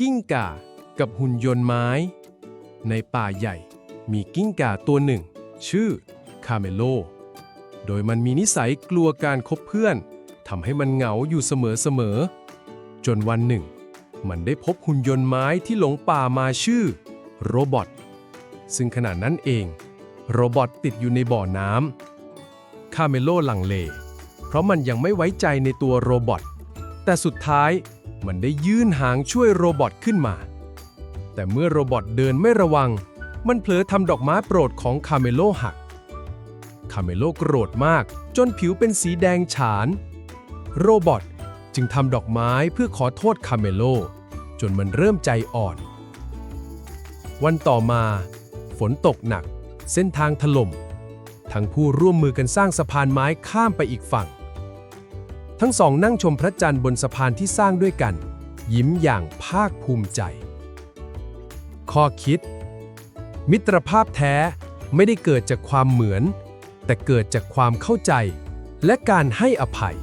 กิ้งก่ากับหุ่นยนต์ไม้ ในป่าใหญ่มีกิ้งก่าตัวหนึ่ง ชื่อคาเมโล โดยมันมีนิสัยกลัวการคบเพื่อนทำให้มันเหงาอยู่เสมอๆจนวันหนึ่ง มันได้พบหุ่นยนต์ไม้ที่หลงป่ามาชื่อ โรบอทซึ่งขณะนั้นเอง โรบอทติดอยู่ในบ่อน้ำคาเมโลลังเล เพราะมันยังไม่ไว้ใจในตัวโรบอทแต่สุดท้าย มันได้ยื่นหางช่วยโรบอทขึ้นมา แต่เมื่อโรบอทเดินไม่ระวัง มันเผลอทำดอกไม้โปรดของคาเมโลหัก คาเมโลโกรธมากจนผิวเป็นสีแดงฉาน โรบอทจึงทำดอกไม้เพื่อขอโทษคาเมโล จนมันเริ่มใจอ่อน วันต่อมา ฝนตกหนัก เส้นทางถล่ม ทั้งผู้ร่วมมือกันสร้างสะพานไม้ข้ามไปอีกฝั่ง ทั้งสองนั่งชมพระจันทร์บนสะพานที่สร้างด้วยกัน ยิ้มอย่างภาคภูมิใจ ข้อคิด มิตรภาพแท้ไม่ได้เกิดจากความเหมือน แต่เกิดจากความเข้าใจ และการให้อภัย